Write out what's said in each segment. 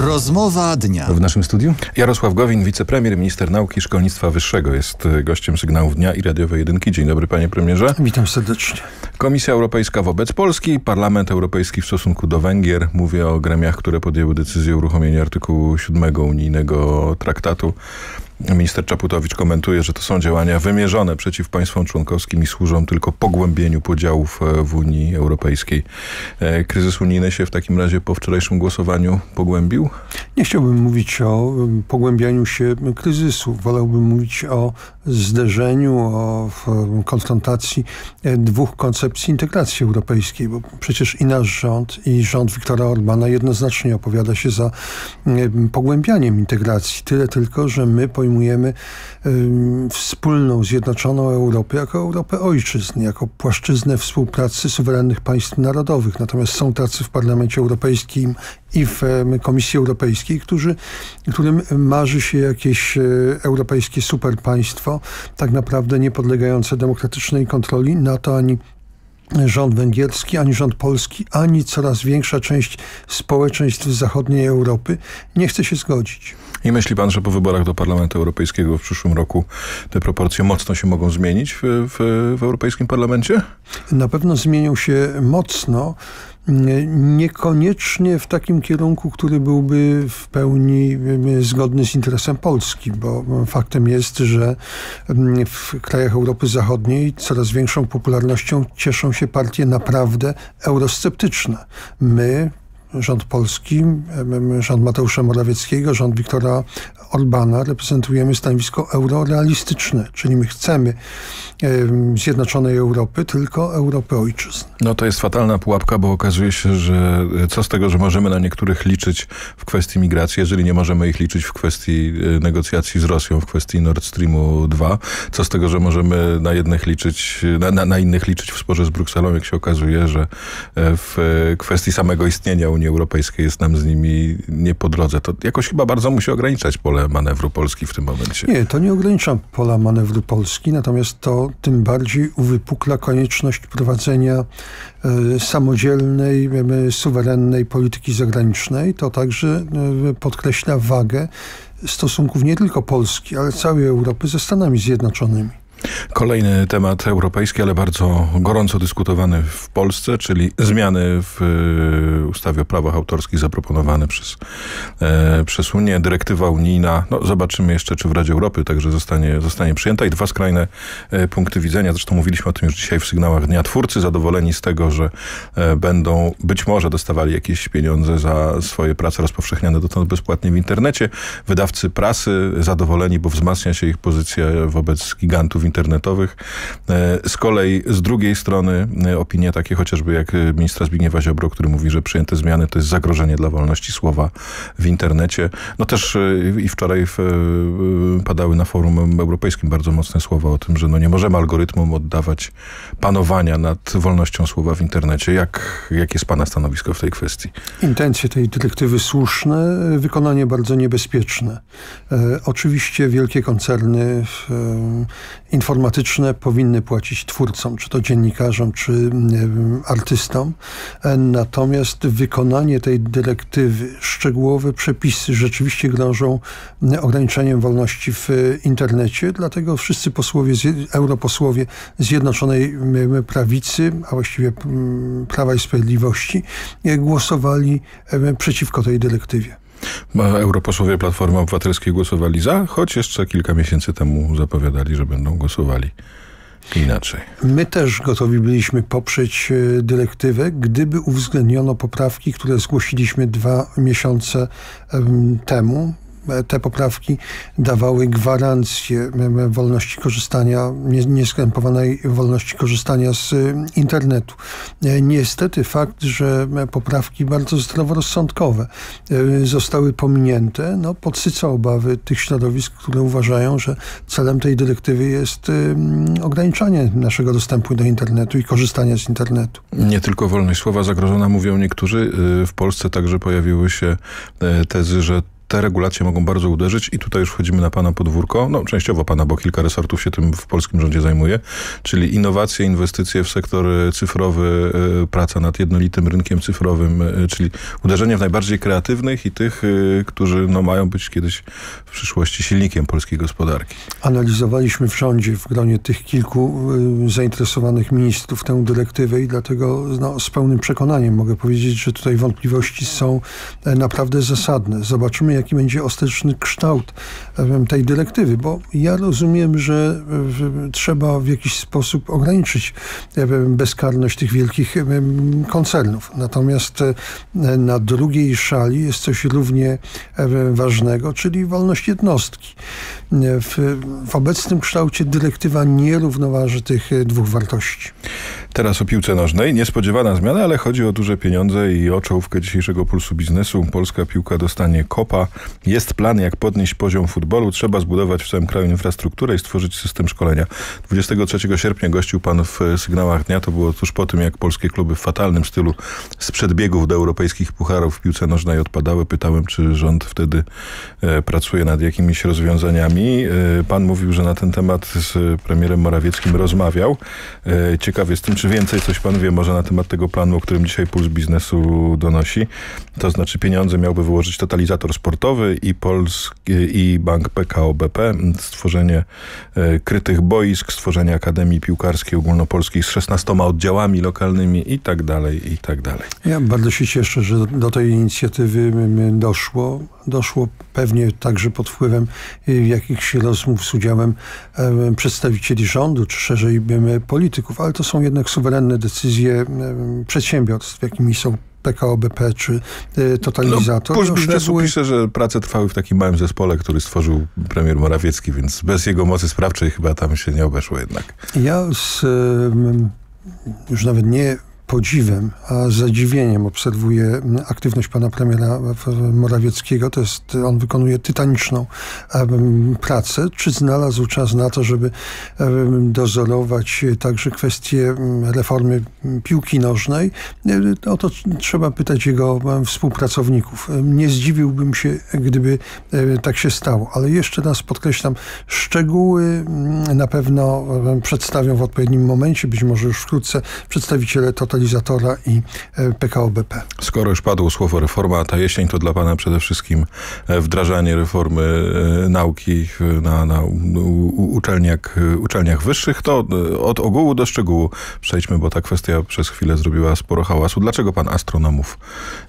Rozmowa dnia. W naszym studiu Jarosław Gowin, wicepremier, minister nauki i szkolnictwa wyższego jest e, gościem sygnałów dnia i radiowej jedynki. Dzień dobry panie premierze. Witam serdecznie. Komisja Europejska wobec Polski, Parlament Europejski w stosunku do Węgier. Mówię o gremiach, które podjęły decyzję o uruchomieniu artykułu 7 unijnego traktatu. Minister Czaputowicz komentuje, że to są działania wymierzone przeciw państwom członkowskim i służą tylko pogłębieniu podziałów e, w Unii Europejskiej. E, kryzys unijny się w takim razie po wczorajszym głosowaniu pogłębił? Nie chciałbym mówić o pogłębianiu się kryzysu. Wolałbym mówić o zderzeniu, o konfrontacji e, dwóch koncepcji integracji europejskiej, bo przecież i nasz rząd, i rząd Viktora Orbana jednoznacznie opowiada się za pogłębianiem integracji. Tyle tylko, że my pojmujemy wspólną, zjednoczoną Europę jako Europę ojczyzn, jako płaszczyznę współpracy suwerennych państw narodowych. Natomiast są tacy w Parlamencie Europejskim i w Komisji Europejskiej, którzy, którym marzy się jakieś e, europejskie superpaństwo, tak naprawdę nie podlegające demokratycznej kontroli NATO ani rząd węgierski, ani rząd polski, ani coraz większa część społeczeństw zachodniej Europy nie chce się zgodzić. I myśli pan, że po wyborach do Parlamentu Europejskiego w przyszłym roku te proporcje mocno się mogą zmienić w, w, w Europejskim Parlamencie? Na pewno zmienią się mocno niekoniecznie w takim kierunku, który byłby w pełni zgodny z interesem Polski, bo faktem jest, że w krajach Europy Zachodniej coraz większą popularnością cieszą się partie naprawdę eurosceptyczne. My, rząd polski, rząd Mateusza Morawieckiego, rząd Wiktora Orbana reprezentujemy stanowisko eurorealistyczne, czyli my chcemy Zjednoczonej Europy, tylko Europy ojczyzn. No to jest fatalna pułapka, bo okazuje się, że co z tego, że możemy na niektórych liczyć w kwestii migracji, jeżeli nie możemy ich liczyć w kwestii e, negocjacji z Rosją, w kwestii Nord Streamu 2, co z tego, że możemy na jednych liczyć, na, na, na innych liczyć w sporze z Brukselą, jak się okazuje, że e, w kwestii samego istnienia Unii Europejskiej jest nam z nimi nie po drodze. To jakoś chyba bardzo musi ograniczać pole manewru Polski w tym momencie. Nie, to nie ogranicza pola manewru Polski, natomiast to tym bardziej uwypukla konieczność prowadzenia e, samodzielnej, suwerennej polityki zagranicznej. To także e, podkreśla wagę stosunków nie tylko Polski, ale całej Europy ze Stanami Zjednoczonymi. Kolejny temat europejski, ale bardzo gorąco dyskutowany w Polsce, czyli zmiany w e, ustawie o prawach autorskich zaproponowane przez, e, przez Unię. Dyrektywa unijna, no zobaczymy jeszcze, czy w Radzie Europy także zostanie, zostanie przyjęta. I dwa skrajne e, punkty widzenia. Zresztą mówiliśmy o tym już dzisiaj w sygnałach dnia. Twórcy zadowoleni z tego, że e, będą być może dostawali jakieś pieniądze za swoje prace rozpowszechniane dotąd bezpłatnie w internecie. Wydawcy prasy zadowoleni, bo wzmacnia się ich pozycja wobec gigantów internetowych. E, z kolei z drugiej strony e, opinie takie chociażby jak e, ministra Zbigniewa Ziobro, który mówi, że przyjęte zmiany to jest zagrożenie dla wolności słowa w internecie. No też i wczoraj w, padały na forum europejskim bardzo mocne słowa o tym, że no nie możemy algorytmom oddawać panowania nad wolnością słowa w internecie. Jak, jak jest pana stanowisko w tej kwestii? Intencje tej dyrektywy słuszne, wykonanie bardzo niebezpieczne. E, oczywiście wielkie koncerny e, informatyczne powinny płacić twórcom, czy to dziennikarzom, czy artystom. E, natomiast wykonanie tej dyrektywy, szczegółowe przepisy rzeczywiście grożą ograniczeniem wolności w internecie. Dlatego wszyscy posłowie, europosłowie Zjednoczonej Prawicy, a właściwie Prawa i Sprawiedliwości głosowali przeciwko tej dyrektywie. Europosłowie Platformy Obywatelskiej głosowali za, choć jeszcze kilka miesięcy temu zapowiadali, że będą głosowali inaczej. My też gotowi byliśmy poprzeć e, dyrektywę, gdyby uwzględniono poprawki, które zgłosiliśmy dwa miesiące temu te poprawki dawały gwarancję wolności korzystania, nieskrępowanej wolności korzystania z internetu. E, niestety fakt, że poprawki bardzo zdroworozsądkowe e, zostały pominięte, no, podsyca obawy tych środowisk, które uważają, że celem tej dyrektywy jest ograniczanie naszego dostępu do internetu i korzystania z internetu. Nie tylko wolność słowa zagrożona, mówią niektórzy. W Polsce także pojawiły się e, tezy, że te regulacje mogą bardzo uderzyć i tutaj już wchodzimy na pana podwórko, no częściowo pana, bo kilka resortów się tym w polskim rządzie zajmuje, czyli innowacje, inwestycje w sektor cyfrowy, praca nad jednolitym rynkiem cyfrowym, czyli uderzenie w najbardziej kreatywnych i tych, którzy no, mają być kiedyś w przyszłości silnikiem polskiej gospodarki. Analizowaliśmy w rządzie w gronie tych kilku zainteresowanych ministrów tę dyrektywę i dlatego no, z pełnym przekonaniem mogę powiedzieć, że tutaj wątpliwości są e, naprawdę zasadne. Zobaczymy, jaki będzie ostateczny kształt e, tej dyrektywy, bo ja rozumiem, że trzeba w jakiś sposób ograniczyć e, bezkarność tych wielkich koncernów. Natomiast na drugiej szali jest coś równie ważnego, czyli wolność jednostki. W, w obecnym kształcie dyrektywa nie równoważy tych dwóch wartości. Teraz o piłce nożnej. Niespodziewana zmiana, ale chodzi o duże pieniądze i o czołówkę dzisiejszego pulsu biznesu. Polska piłka dostanie kopa. Jest plan, jak podnieść poziom futbolu. Trzeba zbudować w całym kraju infrastrukturę i stworzyć system szkolenia. 23 sierpnia gościł pan w sygnałach dnia. To było tuż po tym, jak polskie kluby w fatalnym stylu z przedbiegów do europejskich pucharów w piłce nożnej odpadały. Pytałem, czy rząd wtedy e, pracuje nad jakimiś rozwiązaniami. E, pan mówił, że na ten temat z premierem Morawieckim rozmawiał. E, ciekaw jestem, czy więcej coś pan wie może na temat tego planu, o którym dzisiaj Puls Biznesu donosi? To znaczy pieniądze miałby wyłożyć totalizator sportowy i, Polski, i bank PKO BP, stworzenie e, krytych boisk, stworzenie Akademii Piłkarskiej Ogólnopolskiej z 16 oddziałami lokalnymi i tak dalej, i tak dalej. Ja bardzo się cieszę, że do tej inicjatywy doszło. Doszło pewnie także pod wpływem y, jakichś rozmów z udziałem przedstawicieli rządu, czy szerzej polityków, ale to są jednak suwerenne decyzje przedsiębiorstw, jakimi są PKO BP czy y, Totalizator. No, biznesu szczegóły... pisze, że prace trwały w takim małym zespole, który stworzył premier Morawiecki, więc bez jego mocy sprawczej chyba tam się nie obeszło jednak. Ja z, już nawet nie podziwem, a zadziwieniem obserwuję aktywność pana premiera Morawieckiego. To jest, on wykonuje tytaniczną pracę. Czy znalazł czas na to, żeby dozorować także kwestie reformy piłki nożnej? O to trzeba pytać jego współpracowników. Nie zdziwiłbym się, gdyby tak się stało, ale jeszcze raz podkreślam, szczegóły na pewno przedstawią w odpowiednim momencie, być może już wkrótce przedstawiciele Total I e, PKO BP. Skoro już padło słowo reforma, ta jesień to dla Pana przede wszystkim e, wdrażanie reformy e, nauki na, na uczelniach, uczelniach wyższych, to od ogółu do szczegółu przejdźmy, bo ta kwestia przez chwilę zrobiła sporo hałasu. Dlaczego Pan astronomów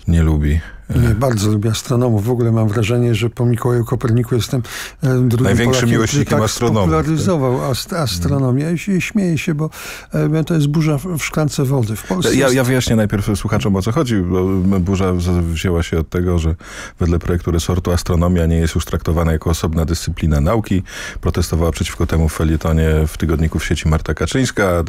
nie lubi? Nie, bardzo lubię astronomów. W ogóle mam wrażenie, że po Mikołaju Koperniku jestem e, drugim Największym Polakiem, miłośnikiem tak astronomii. popularyzował ast astronomię. Ja śmieję się, bo e, to jest burza w szklance wody. W Polsce ja, ja wyjaśnię najpierw słuchaczom, o co chodzi. Burza wzięła się od tego, że wedle projektu resortu astronomia nie jest już traktowana jako osobna dyscyplina nauki. Protestowała przeciwko temu w felietonie w tygodniku w sieci Marta Kaczyńska.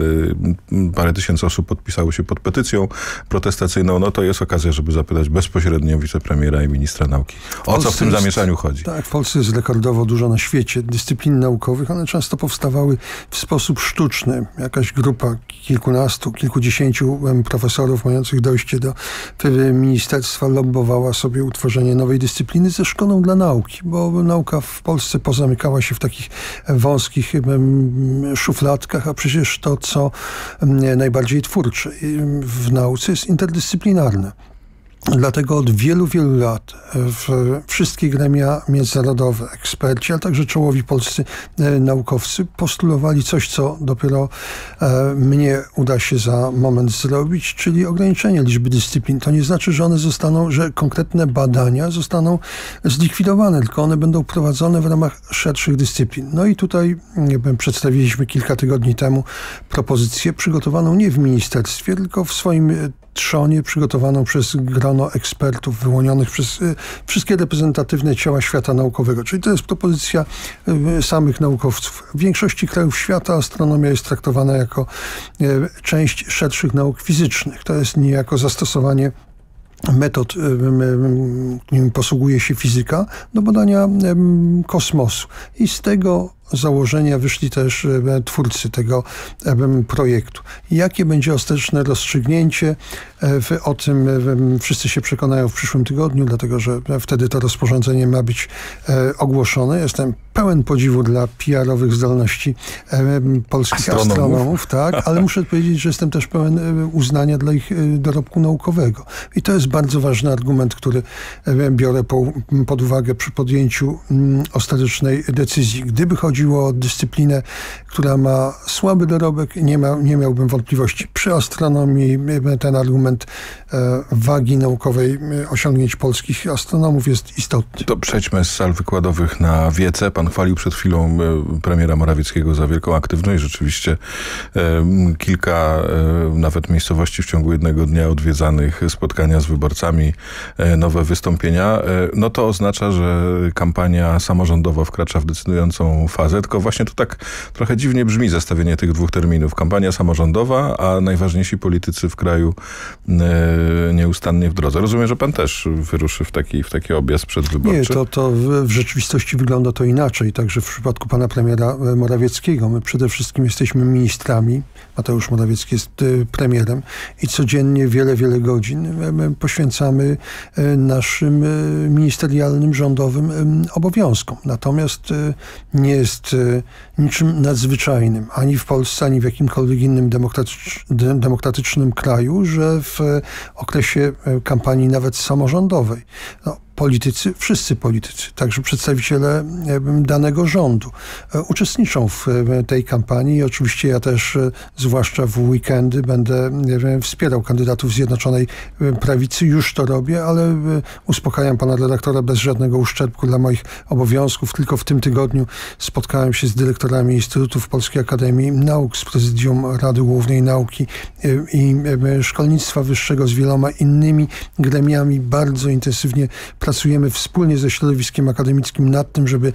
Parę tysięcy osób podpisało się pod petycją protestacyjną. No to jest okazja, żeby zapytać bezpośrednio wicepremiera i ministra nauki. O co w tym zamieszaniu chodzi? Tak, w Polsce jest rekordowo dużo na świecie dyscyplin naukowych. One często powstawały w sposób sztuczny. Jakaś grupa kilkunastu, kilkudziesięciu profesorów mających dojście do ministerstwa lobbowała sobie utworzenie nowej dyscypliny ze szkodą dla nauki, bo nauka w Polsce pozamykała się w takich wąskich szufladkach, a przecież to, co najbardziej twórcze w nauce jest interdyscyplinarne. Dlatego od wielu, wielu lat wszystkie gremia międzynarodowe, eksperci, a także czołowi polscy e, naukowcy postulowali coś, co dopiero e, mnie uda się za moment zrobić, czyli ograniczenie liczby dyscyplin. To nie znaczy, że one zostaną, że konkretne badania zostaną zlikwidowane, tylko one będą prowadzone w ramach szerszych dyscyplin. No i tutaj przedstawiliśmy kilka tygodni temu propozycję przygotowaną nie w ministerstwie, tylko w swoim trzonie przygotowaną przez grono ekspertów wyłonionych przez y, wszystkie reprezentatywne ciała świata naukowego. Czyli to jest propozycja y, samych naukowców. W większości krajów świata astronomia jest traktowana jako y, część szerszych nauk fizycznych. To jest niejako zastosowanie metod, którymi posługuje się fizyka, do badania kosmosu. I z tego założenia wyszli też twórcy tego projektu. Jakie będzie ostateczne rozstrzygnięcie, o tym wszyscy się przekonają w przyszłym tygodniu, dlatego że wtedy to rozporządzenie ma być ogłoszone. Jestem pełen podziwu dla PR-owych zdolności polskich astronomów, astronomów tak, ale muszę powiedzieć, że jestem też pełen uznania dla ich dorobku naukowego. I to jest bardzo ważny argument, który biorę po, pod uwagę przy podjęciu ostatecznej decyzji. Gdyby chodziło o dyscyplinę, która ma słaby dorobek, nie, ma, nie miałbym wątpliwości. Przy astronomii ten argument e, wagi naukowej e, osiągnięć polskich astronomów jest istotny. To przejdźmy z sal wykładowych na wiece. Pan chwalił przed chwilą e, premiera Morawieckiego za wielką aktywność. Rzeczywiście kilka nawet miejscowości w ciągu jednego dnia odwiedzanych, spotkania z wyborcami, nowe wystąpienia. No to oznacza, że kampania samorządowa wkracza w decydującą fazę. Tylko właśnie to tak trochę dziwnie brzmi zestawienie tych dwóch terminów. Kampania samorządowa, a najważniejsi politycy w kraju nieustannie w drodze. Rozumiem, że pan też wyruszy w taki, w taki objazd przedwyborczy. Nie, to, to w rzeczywistości wygląda to inaczej. Także w przypadku pana premiera Morawieckiego my przede wszystkim jesteśmy ministrami. Mateusz Morawiecki jest e, premierem i codziennie wiele, wiele godzin e, poświęcamy e, naszym ministerialnym, rządowym obowiązkom. Natomiast nie jest niczym nadzwyczajnym ani w Polsce, ani w jakimkolwiek innym demokratycz, demokratycznym kraju, że w okresie kampanii nawet samorządowej. No, politycy, wszyscy politycy, także przedstawiciele danego rządu e, uczestniczą w tej kampanii oczywiście ja też, e, zwłaszcza w weekendy, będę wspierał kandydatów Zjednoczonej Prawicy. Już to robię, ale e, uspokajam pana redaktora bez żadnego uszczerbku dla moich obowiązków. Tylko w tym tygodniu spotkałem się z dyrektorami Instytutów Polskiej Akademii Nauk, z Prezydium Rady Głównej Nauki i Szkolnictwa Wyższego, z wieloma innymi gremiami. Bardzo intensywnie pracujemy wspólnie ze środowiskiem akademickim nad tym, żeby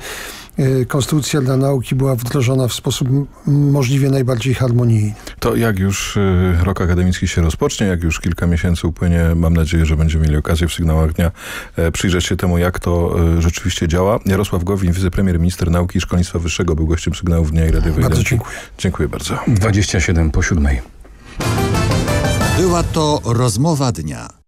e, konstytucja dla nauki była wdrożona w sposób możliwie najbardziej harmonijny. To jak już e, rok akademicki się rozpocznie, jak już kilka miesięcy upłynie, mam nadzieję, że będziemy mieli okazję w sygnałach dnia e, przyjrzeć się temu, jak to rzeczywiście działa. Jarosław Gowin, wicepremier, minister nauki i szkolnictwa wyższego był gościem sygnałów dnia i radiowej. Bardzo dziękuję. Dziękuję bardzo. 27 po 7. Była to rozmowa dnia.